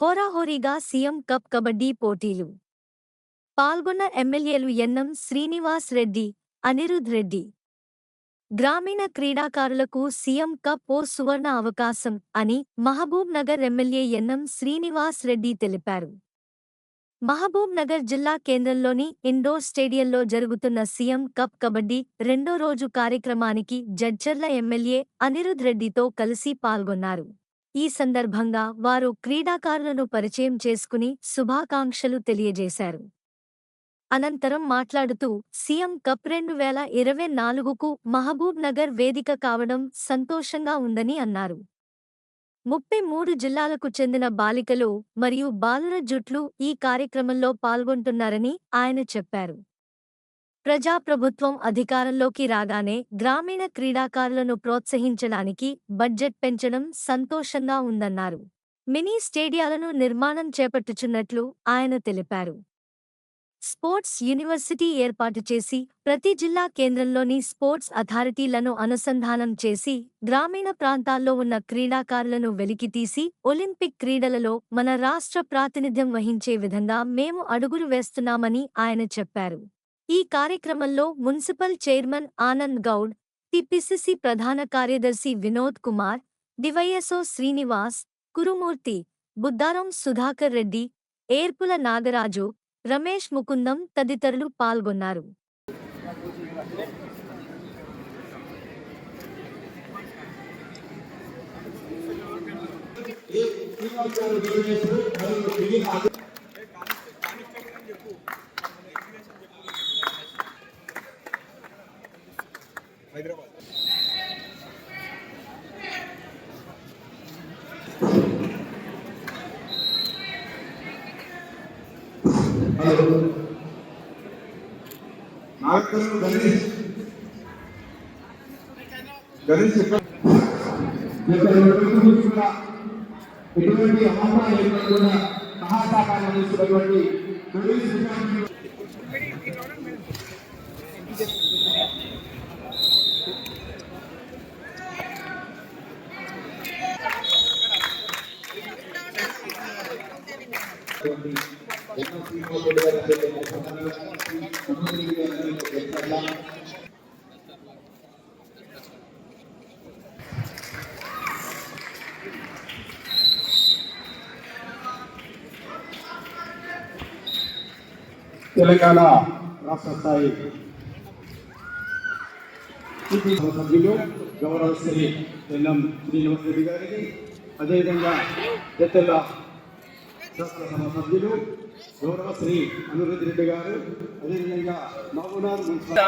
హోరాహోరీగా CM cup kabaddi పోటీలు. పాల్గొన్న ఎమ్మెల్యేలు ఎన్నం శ్రీనివాస్ రెడ్డి అనిరుద్ రెడ్డి. గ్రామీణ క్రీడాకారులకు సీఎం కప్ ఓ సువర్ణ అవకాశం అని మహబూబ్ నగర్ ఎమ్మెల్యే ఎన్నం శ్రీనివాస్ రెడ్డి తెలిపారు. మహబూబ్ నగర్ జిల్లా కేంద్రంలోని ఇండోర్ స్టేడియంలో జరుగుతున్న సీఎం కప్ కబడ్డీ రెండో రోజు కార్యక్రమానికి జడ్చర్ల ఎమ్మెల్యే అనిరుద్ రెడ్డితో కలిసి పాల్గొన్నారు. ఈ సందర్భంగా వారు క్రీడాకారులను పరిచయం చేసుకుని శుభాకాంక్షలు తెలియజేశారు. అనంతరం మాట్లాడుతూ సీఎం కప్ రెండు వేల ఇరవై నాలుగుకు మహబూబ్ నగర్ వేదిక కావడం సంతోషంగా ఉందని అన్నారు. ముప్పై మూడు జిల్లాలకు చెందిన బాలికలు మరియు బాలుర జుట్లు ఈ కార్యక్రమంలో పాల్గొంటున్నారని ఆయన చెప్పారు. ప్రజాప్రభుత్వం అధికారంలోకి రాగానే గ్రామీణ క్రీడాకారులను ప్రోత్సహించడానికి బడ్జెట్ పెంచడం సంతోషంగా ఉందన్నారు. మినీ స్టేడియాలను నిర్మాణం చేపట్టుచున్నట్లు ఆయన తెలిపారు. స్పోర్ట్స్ యూనివర్సిటీ ఏర్పాటు చేసి ప్రతి జిల్లా కేంద్రంలోని స్పోర్ట్స్ అథారిటీలను అనుసంధానం చేసి గ్రామీణ ప్రాంతాల్లో ఉన్న క్రీడాకారులను వెలికితీసి ఒలింపిక్ క్రీడలలో మన రాష్ట్ర ప్రాతినిధ్యం వహించే విధంగా మేము అడుగులు వేస్తున్నామని ఆయన చెప్పారు. ఈ కార్యక్రమంలో municipal chairman Anand Goud TPCC ప్రధాన కార్యదర్శి వినోద్ కుమార్ డివైఎస్ఓ శ్రీనివాస్ కురుమూర్తి బుద్దారం సుధాకర్ రెడ్డి ఏర్పుల నాగరాజు రమేష్ ముకుందం తదితరులు పాల్గొన్నారు. హలో నాగరికతను గణేష్ గణేష్ ఎక్కడ ఇక్కడ ఉన్నటువంటి కూడా ఎటువంటి అవసరం లేకుండా సహాయకారం అందిస్తున్నటువంటి పోలీస్ డిపార్ట్మెంట్ తెలంగాణ రాష్ట్ర స్థాయి సభ్యులు గౌరవ శ్రీ ఎన్ఎం శ్రీనివాస్ రెడ్డి గారికి అదేవిధంగా జత్తెల్ల సభ్యులు గౌరవ శ్రీ అనిరుద్ధ్ రెడ్డి గారు అదేవిధంగా మున్సిపల్